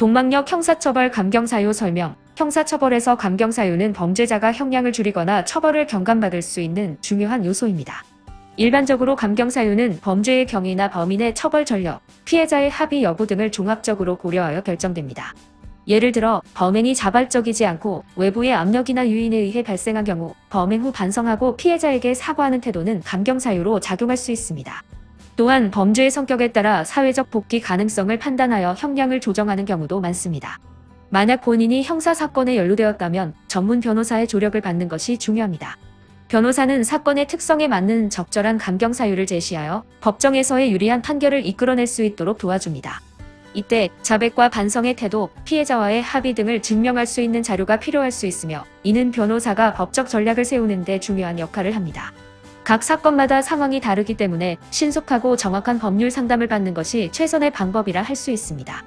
동막역 형사처벌 감경사유 설명 형사처벌에서 감경사유는 범죄자가 형량을 줄이거나 처벌을 경감받을 수 있는 중요한 요소입니다. 일반적으로 감경사유는 범죄의 경위나 범인의 처벌 전력, 피해자의 합의 여부 등을 종합적으로 고려하여 결정됩니다. 예를 들어 범행이 자발적이지 않고 외부의 압력이나 유인에 의해 발생한 경우 범행 후 반성하고 피해자에게 사과하는 태도는 감경사유로 작용할 수 있습니다. 또한 범죄의 성격에 따라 사회적 복귀 가능성을 판단하여 형량을 조정하는 경우도 많습니다. 만약 본인이 형사 사건에 연루되었다면 전문 변호사의 조력을 받는 것이 중요합니다. 변호사는 사건의 특성에 맞는 적절한 감경 사유를 제시하여 법정에서의 유리한 판결을 이끌어낼 수 있도록 도와줍니다. 이때 자백과 반성의 태도, 피해자와의 합의 등을 증명할 수 있는 자료가 필요할 수 있으며 이는 변호사가 법적 전략을 세우는 데 중요한 역할을 합니다. 각 사건마다 상황이 다르기 때문에 신속하고 정확한 법률 상담을 받는 것이 최선의 방법이라 할 수 있습니다.